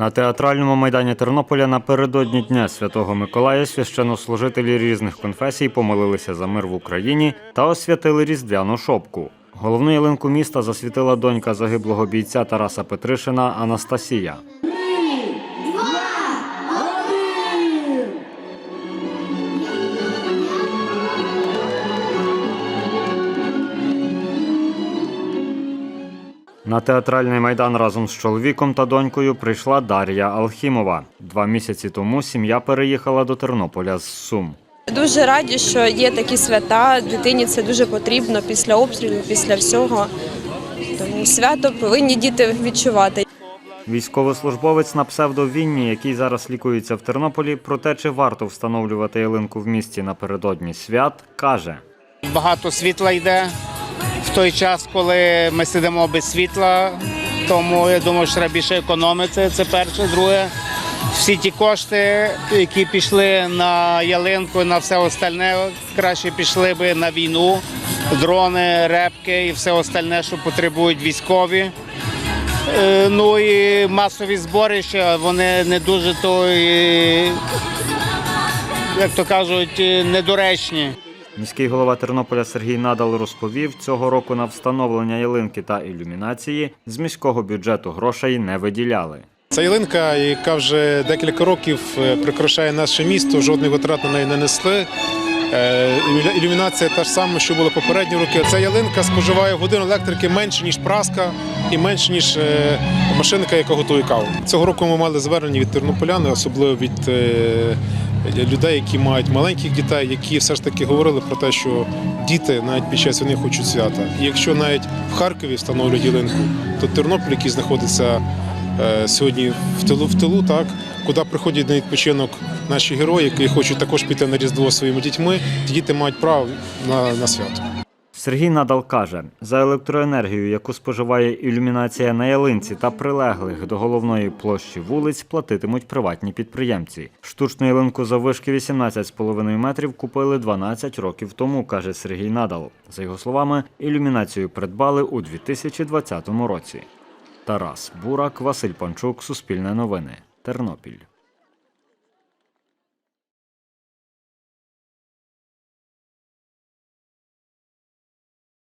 На театральному майдані Тернополя напередодні Дня Святого Миколая священнослужителі різних конфесій помолилися за мир в Україні та освятили різдвяну шопку. Головну ялинку міста засвітила донька загиблого бійця Тараса Петришина Анастасія. На театральний майдан разом з чоловіком та донькою прийшла Дар'я Алхімова. Два місяці тому сім'я переїхала до Тернополя з Сум. Дуже раді, що є такі свята. Дитині це дуже потрібно після обстрілів, після всього. Тому свято повинні діти відчувати. Військовослужбовець на псевдо Вінні, який зараз лікується в Тернополі, про те, чи варто встановлювати ялинку в місті напередодні свят, каже. Багато світла йде в той час, коли ми сидимо без світла. Тому я думаю, що треба більше економити. Це перше. Друге, всі ті кошти, які пішли на ялинку, на все остальне, краще пішли би на війну, дрони, репки і все остальне, що потребують військові. Е, Ну і масові зборища, вони не дуже то, як то кажуть, недоречні. Міський голова Тернополя Сергій Надал розповів, цього року на встановлення ялинки та ілюмінації з міського бюджету грошей не виділяли. Це ялинка, яка вже декілька років е, прикрашає наше місто, жодних витрат на неї не несли. Е, Ілюмінація та ж сама, що була попередні роки. Ця ялинка споживає годину електрики менше, ніж праска і менше, ніж е, машинка, яка готує каву. Цього року ми мали звернення від тернополян, особливо від людей, які мають маленьких дітей, які все ж таки говорили про те, що діти навіть під час війни хочуть свята. І якщо навіть в Харкові встановлюють ялинку, то Тернопіль, який знаходиться е, сьогодні в тилу в тилу, так куди приходять на відпочинок наші герої, які хочуть також піти на різдво своїми дітьми. Діти мають право на, на свято. Сергій Надал каже, за електроенергію, яку споживає ілюмінація на ялинці та прилеглих до головної площі вулиць, платитимуть приватні підприємці. Штучну ялинку за вишки 18,5 метрів купили 12 років тому, каже Сергій Надал. За його словами, ілюмінацію придбали у 2020 році. Тарас Бурак, Василь Панчук, Суспільне новини, Тернопіль.